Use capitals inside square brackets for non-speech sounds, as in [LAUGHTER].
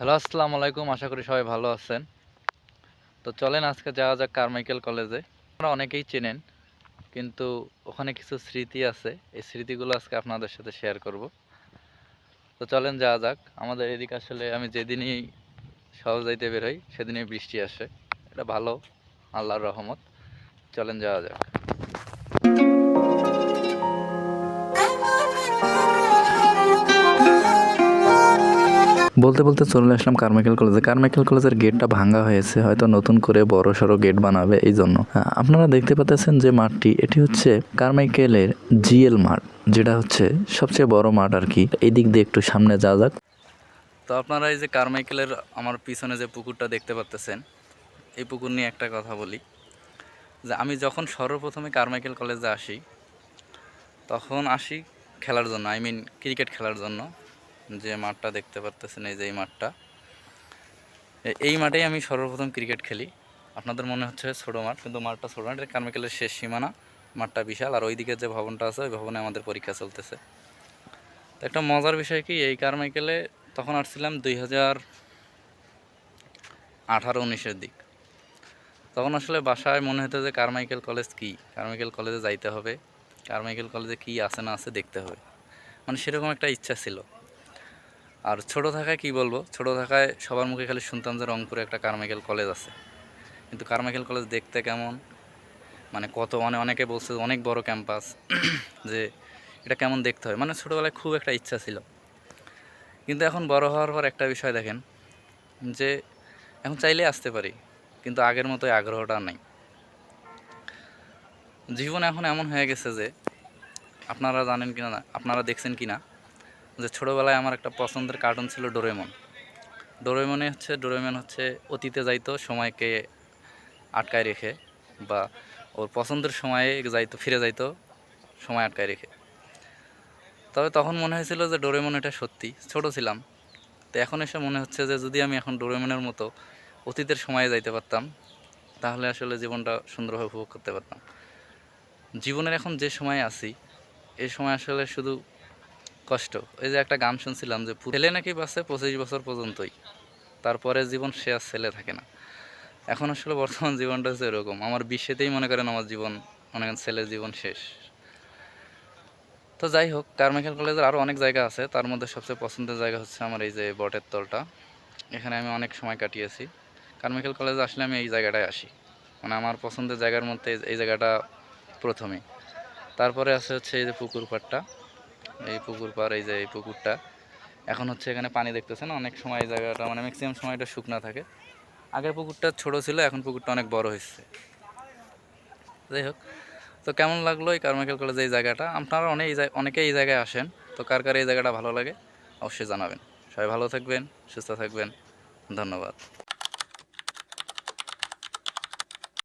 Hello, আসসালামু আলাইকুম। আশা করি সবাই ভালো আছেন। তো চলেন আজকে যাওয়া যাক কারমাইকেল কলেজে। আপনারা অনেকেই চেনেন, কিন্তু ওখানে কিছু স্মৃতি আছে। এই স্মৃতিগুলো আজকে আপনাদের সাথে শেয়ার করব। তো চলেন যাওয়া যাক। আমাদের এদিকে আসলে আমি যেদিনই সহজ যাইতে বেরোই সেদিনই বৃষ্টি আসে। এটা ভালো, আল্লাহর রহমত। চলেন যাওয়া যাক। বলতে বলতে চলে আসলাম কারমাইকেল কলেজে। কারমাইকেল কলেজের গেটটা ভাঙা হয়েছে, হয়তো নতুন করে বড় সড়ো গেট বানাবে, এই জন্য। আপনারা দেখতে পাচ্ছেন যে মাঠটি, এটি হচ্ছে কারমাইকেলের জিএল মাঠ, যেটা হচ্ছে সবচেয়ে বড় মাঠ আর কি। এই দিক দিয়ে একটু সামনে যাওয়া যাক। তো আপনারা এই যে কারমাইকেলের আমার পিছনে যে পুকুরটা দেখতে পাচ্ছেন, এই পুকুর নিয়ে একটা কথা বলি। যে আমি যখন সর্বপ্রথমে কারমাইকেল কলেজে আসি, তখন আসি খেলার জন্য, আই মিন ক্রিকেট খেলার জন্য। যে মাঠটা দেখতে পারতেছেন, এই যে এই মাঠটা। এই মাঠেই আমি সর্বপ্রথম ক্রিকেট খেলি। আপনাদের মনে হচ্ছে ছোটো মাঠ, কিন্তু মাঠটা ছোটো মাঠ এটা শেষ সীমানা। মাঠটা বিশাল, আর ওইদিকে যে ভবনটা আছে, ওই ভবনে আমাদের পরীক্ষা চলতেছে। তো একটা মজার বিষয় কি, এই কারমাইকেলে তখন আসছিলাম দুই হাজার আঠারো উনিশের দিক। তখন আসলে বাসায় মনে হতো যে কারমাইকেল কলেজ কী? কারমাইকেল কলেজে যাইতে হবে। কারমাইকেল কলেজে কি আছে না আছে দেখতে হবে। মানে সেরকম একটা ইচ্ছা ছিল। আর ছোট থাকায় কি বলব? ছোট থাকায় সবার মুখে খালি শুনতাম যে রংপুরে একটা কারমাইকেল কলেজ আছে। কিন্তু কারমাইকেল কলেজ দেখতে কেমন? মানে কত মানে অনেকে বলছে অনেক বড় ক্যাম্পাস [CLEARS THROAT] যে এটা কেমন দেখতে হয়? মানে ছোটোবেলায় খুব একটা ইচ্ছা ছিল। কিন্তু এখন বড় হওয়ার পর একটা বিষয় দেখেন, যে এখন চাইলে আসতে পারি, কিন্তু আগের মতোই আগ্রহটা নাই। জীবন এখন এমন হয়ে গেছে যে আপনারা জানেন কি না, আপনারা দেখছেন কিনা যে ছোটোবেলায় আমার একটা পছন্দের কার্টুন ছিল ডোরেমন ডোরেমনে হচ্ছে ডোরেমন হচ্ছে অতীতে যাইতো, সময়কে আটকায় রেখে বা ওর পছন্দের সময়ে যাইতো, ফিরে যাইতো, সময় আটকায় রেখে। তবে তখন মনে হয়েছিল যে ডোরেমন এটা সত্যি, ছোট ছিলাম। তো এখন এসে মনে হচ্ছে যে যদি আমি এখন ডোরেমনের মতো অতীতের সময়ে যাইতে পারতাম, তাহলে আসলে জীবনটা সুন্দরভাবে উপভোগ করতে পারতাম। জীবনের এখন যে সময় আছি এই সময় আসলে শুধু কষ্ট। এই যে একটা গান শুনছিলাম যে ছেলে নাকি বাঁচে পঁচিশ বছর পর্যন্তই। তারপরে জীবন সে আর ছেলে থাকে না। এখন আসলে বর্তমান জীবনটা হচ্ছে এরকম। আমার বিশ্বেতেই মনে করেন আমার জীবন, মনে করেন ছেলের জীবন শেষ। তো যাই হোক কারমাইকেল কলেজের আরও অনেক জায়গা আছে। তার মধ্যে সবচেয়ে পছন্দের জায়গা হচ্ছে আমার এই যে বটের তলটা। এখানে আমি অনেক সময় কাটিয়েছি। কারমাইকেল কলেজে আসলে আমি এই জায়গাটায় আসি। মানে আমার পছন্দের জায়গার মধ্যে এই- জায়গাটা প্রথমেই তারপরে আছে হচ্ছে এই যে পুকুর পাড়টা। এই পুকুর পাড়, এই যে এই পুকুরটা। এখন হচ্ছে এখানে পানি দেখতেছেন, অনেক সময় এই জায়গাটা মানে ম্যাক্সিমাম সময়টা শুকনা থাকে। আগের পুকুরটা ছোট ছিল, এখন পুকুরটা অনেক বড় হয়েছে। যাই হোক, তো কেমন লাগল এই কারমাইকেল কলেজে এই জায়গাটা? আপনারা অনেক অনেকে এই জায়গায় আসেন, তো কার কার এই জায়গাটা ভালো লাগে অবশ্যই জানাবেন। সবাই ভালো থাকবেন, সুস্থ থাকবেন, ধন্যবাদ।